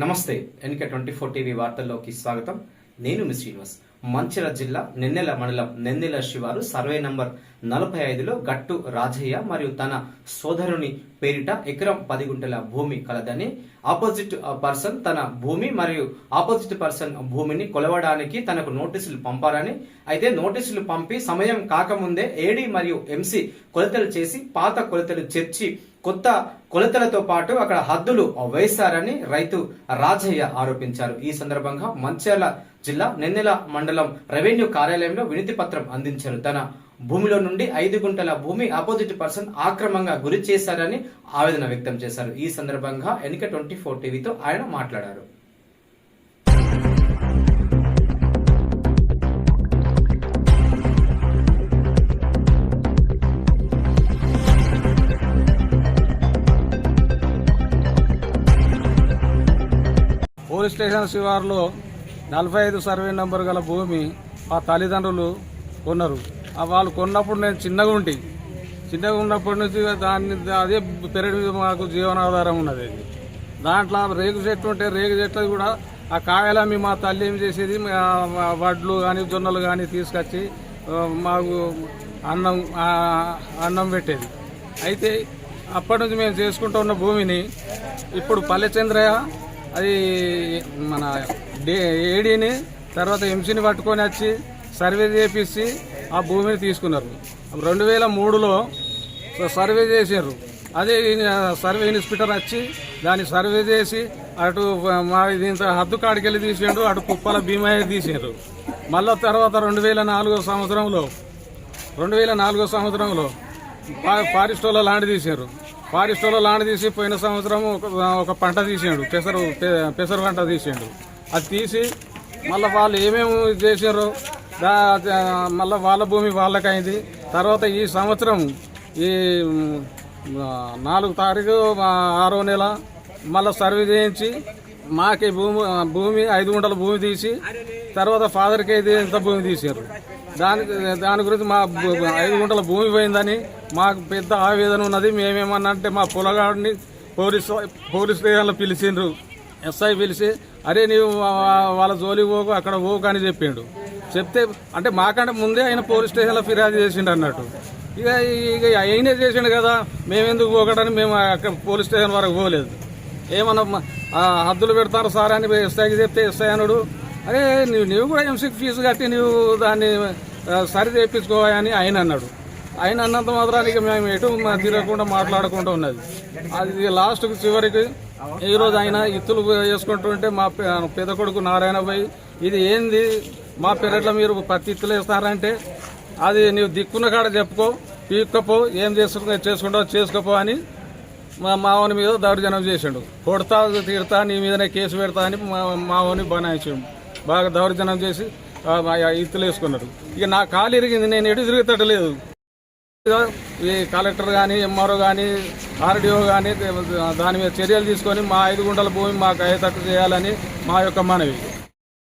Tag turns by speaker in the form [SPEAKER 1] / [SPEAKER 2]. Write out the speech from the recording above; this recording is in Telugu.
[SPEAKER 1] నమస్తే ఎన్కే ట్వంటీ ఫోర్ టీవీ వార్తల్లోకి స్వాగతం. నేను మీ శ్రీనివాస్. మంచిర్యాల జిల్లా నెన్నెల మండలం నెన్నెల శివారు సర్వే నంబర్ నలభై ఐదులో గట్టు రాజయ్య మరియు తన సోదరుని పేరిట ఎకరం పది గుంటల భూమి కలదని ఆపోజిట్ పర్సన్ తన భూమి మరియు ఆపోజిట్ పర్సన్ భూమిని కొలవడానికి తనకు నోటీసులు పంపారని అయితే నోటీసులు పంపి సమయం కాకముందే ఏడీ మరియు ఎంసీ కొలతలు చేసి పాత కొలతలు చేర్చి కొత్త కొలతలతో పాటు అక్కడ హద్దులు వేశారని రైతు రాజయ్య ఆరోపించారు. ఈ సందర్భంగా మంచిర్యాల జిల్లా నెన్నెల మండలం రెవెన్యూ కార్యాలయంలో వినతి పత్రం అందించారు. తన భూమిలో నుండి ఐదు గుంటల భూమి ఆపోజిట్ పర్సన్ ఆక్రమంగా గురి చేశారని ఆవేదన వ్యక్తం చేశారు. ఈ సందర్భంగా ఎన్నిక ట్వంటీ ఫోర్ టీవీతో ఆయన మాట్లాడారు.
[SPEAKER 2] పోలీస్ స్టేషన్ శివారులో నలభై ఐదు సర్వే నంబర్ గల భూమి మా తల్లిదండ్రులు కొన్నారు. వాళ్ళు కొన్నప్పుడు నేను చిన్నగా ఉంటి. చిన్నగా ఉన్నప్పటి నుంచి దాన్ని అదే పెరడి మీద మాకు జీవనాధారం ఉన్నది. దాంట్లో రేగు చెట్టు ఉంటే రేగు చెట్లు కూడా ఆ కాయలమ్మి మా తల్లి ఏం చేసేది? వడ్లు కానీ జొన్నలు కానీ తీసుకొచ్చి మాకు అన్నం అన్నం పెట్టేది. అయితే అప్పటి నుంచి మేము చేసుకుంటూ ఉన్న భూమిని ఇప్పుడు పల్లెచంద్రయ్య అది మన డే ఏడీని తర్వాత ఎంసీని పట్టుకొని వచ్చి సర్వే చేపించి ఆ భూమిని తీసుకున్నారు. రెండు వేల మూడులో సర్వే చేసారు అదే సర్వే ఇన్స్పెక్టర్ వచ్చి దాన్ని సర్వే చేసి అటు మా దీంతో హద్దు కాడికి వెళ్ళి తీసాడు అటు కుప్పల భీమయ్య తీసారు మళ్ళా తర్వాత రెండు వేల నాలుగో సంవత్సరంలో రెండు వేల నాలుగో సంవత్సరంలో ఫారెస్ట్ వాళ్ళ లాంటి తీశారు ఫారెస్ట్ వాళ్ళ లాండ్ తీసి పోయిన సంవత్సరం ఒక ఒక పంట తీసాడు. పెసరు పెసరు పంట తీసాడు. అది తీసి మళ్ళీ వాళ్ళు ఏమేమి చేసారో దా మళ్ళీ వాళ్ళ భూమి వాళ్ళకైంది. తర్వాత ఈ సంవత్సరం ఈ నాలుగు తారీఖు ఆరో నెల మళ్ళీ సర్వే చేయించి మాకే భూమి భూమి ఐదు గుంటల భూమి తీసి తర్వాత ఫాదర్కి అయితే ఎంత భూమి తీసారు దాని దాని గురించి మా ఐదు గుంటల భూమి పోయిందని మాకు పెద్ద ఆవేదన ఉన్నది. మేమేమన్నా అంటే మా పొలగాడిని పోలీస్ పోలీస్ స్టేషన్లో పిలిచిండ్రు. ఎస్ఐ పిలిచి అరే నీవు వాళ్ళ జోలికి పోకు అక్కడ పోకు అని చెప్పిండు. చెప్తే అంటే మాకంటే ముందే ఆయన పోలీస్ స్టేషన్లో ఫిర్యాదు చేసిండు అన్నట్టు. ఇక ఇక ఆయనే చేసిండు కదా మేమెందుకు పోకడని మేము అక్కడ పోలీస్ స్టేషన్ వరకు పోలేదు. ఏమన్నా హద్దులు పెడతారు సార్ అని ఎస్ఐకి చెప్తే ఎస్ఐ అనుడు అరే నువ్వు నువ్వు కూడా ఎంసీకి ఫీజు కట్టి నువ్వు దాన్ని సరి చేయించుకోవాలని ఆయన అన్నాడు. ఆయన అన్నంత మాత్రానికి మేము ఎటు తిరగకుండా మాట్లాడకుండా ఉన్నది. అది లాస్ట్కి చివరికి ఈరోజు ఆయన ఇత్తులు వేసుకుంటుంటే మా పెద్ద కొడుకు నారాయణ పోయి ఇది ఏంది? మా పెరట్లో మీరు పత్తి ఇత్తులు వేస్తారంటే అది నీవు దిక్కున్న కాడ చెప్పుకో పీక్కపో ఏం చేసుకుంటా చేసుకుంటావు చేసుకోపో అని మా మావని మీద దౌర్జన్యం చేసిండు. కొడతా తీరుతా నీ మీదనే కేసు పెడతా అని మా మావని బనాయించిండు. బాగా దౌర్జన్యం చేసి ఆ, ఇత్తులు వేసుకున్నారు. ఇక నా కాలు ఇరిగింది నేను ఎటు తిరుగుతట్లేదు ఈ కలెక్టర్ కానీ ఎంఆర్ఓ కానీ ఆర్డీఓ కానీ దాని మీద చర్యలు తీసుకొని మా ఐదు గుంటల భూమి మాకు అయ్యేటట్టు చేయాలని మా యొక్క మనవి.